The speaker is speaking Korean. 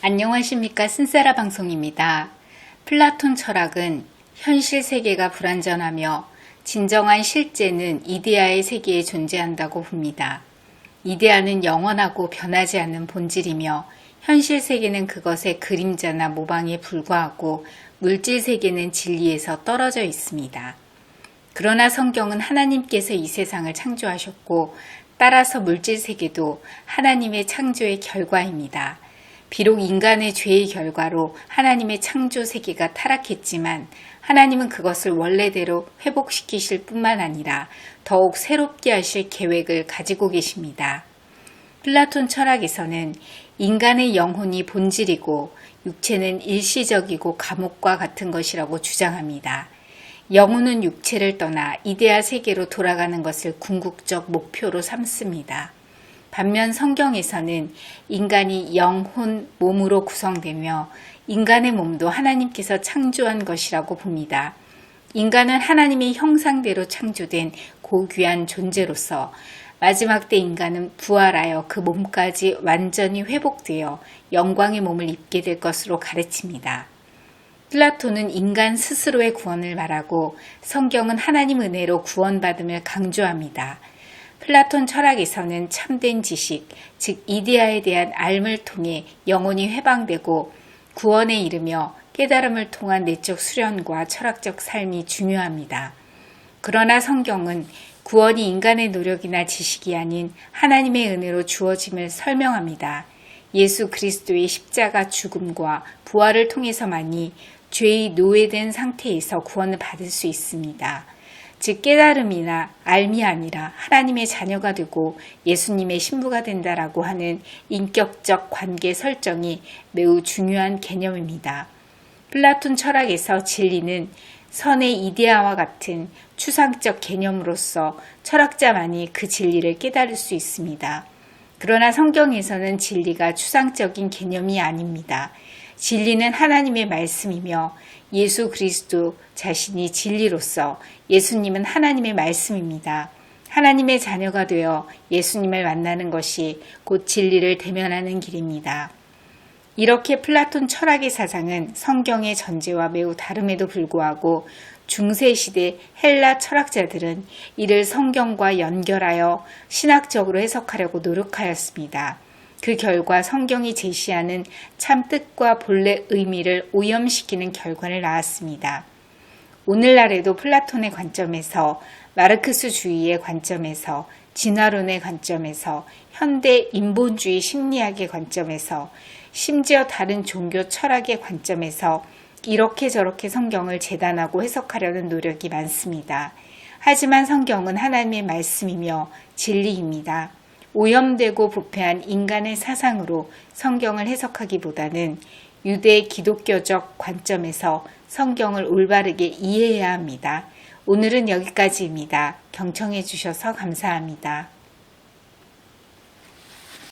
안녕하십니까 쓴세라 방송입니다. 플라톤 철학은 현실 세계가 불완전하며 진정한 실제는 이데아의 세계에 존재한다고 봅니다. 이데아는 영원하고 변하지 않는 본질이며 현실 세계는 그것의 그림자나 모방에 불과하고 물질 세계는 진리에서 떨어져 있습니다. 그러나 성경은 하나님께서 이 세상을 창조하셨고 따라서 물질 세계도 하나님의 창조의 결과입니다. 비록 인간의 죄의 결과로 하나님의 창조 세계가 타락했지만 하나님은 그것을 원래대로 회복시키실 뿐만 아니라 더욱 새롭게 하실 계획을 가지고 계십니다. 플라톤 철학에서는 인간의 영혼이 본질이고 육체는 일시적이고 감옥과 같은 것이라고 주장합니다. 영혼은 육체를 떠나 이데아 세계로 돌아가는 것을 궁극적 목표로 삼습니다. 반면 성경에서는 인간이 영혼, 몸으로 구성되며 인간의 몸도 하나님께서 창조한 것이라고 봅니다. 인간은 하나님의 형상대로 창조된 고귀한 존재로서 마지막 때 인간은 부활하여 그 몸까지 완전히 회복되어 영광의 몸을 입게 될 것으로 가르칩니다. 플라톤은 인간 스스로의 구원을 말하고 성경은 하나님 은혜로 구원받음을 강조합니다. 플라톤 철학에서는 참된 지식, 즉 이데아에 대한 알을 통해 영혼이 해방되고 구원에 이르며 깨달음을 통한 내적 수련과 철학적 삶이 중요합니다. 그러나 성경은 구원이 인간의 노력이나 지식이 아닌 하나님의 은혜로 주어짐을 설명합니다. 예수 그리스도의 십자가 죽음과 부활을 통해서만이 죄의 노예된 상태에서 구원을 받을 수 있습니다. 즉 깨달음이나 알미 아니라 하나님의 자녀가 되고 예수님의 신부가 된다라고 하는 인격적 관계 설정이 매우 중요한 개념입니다. 플라톤 철학에서 진리는 선의 이데아와 같은 추상적 개념으로서 철학자만이 그 진리를 깨달을 수 있습니다. 그러나 성경에서는 진리가 추상적인 개념이 아닙니다. 진리는 하나님의 말씀이며 예수 그리스도 자신이 진리로서 예수님은 하나님의 말씀입니다. 하나님의 자녀가 되어 예수님을 만나는 것이 곧 진리를 대면하는 길입니다. 이렇게 플라톤 철학의 사상은 성경의 전제와 매우 다름에도 불구하고 중세시대 헬라 철학자들은 이를 성경과 연결하여 신학적으로 해석하려고 노력하였습니다. 그 결과 성경이 제시하는 참 뜻과 본래 의미를 오염시키는 결과를 낳았습니다. 오늘날에도 플라톤의 관점에서 마르크스 주의의 관점에서 진화론의 관점에서 현대 인본주의 심리학의 관점에서 심지어 다른 종교 철학의 관점에서 이렇게 저렇게 성경을 재단하고 해석하려는 노력이 많습니다. 하지만 성경은 하나님의 말씀이며 진리입니다. 오염되고 부패한 인간의 사상으로 성경을 해석하기보다는 유대 기독교적 관점에서 성경을 올바르게 이해해야 합니다. 오늘은 여기까지입니다. 경청해 주셔서 감사합니다.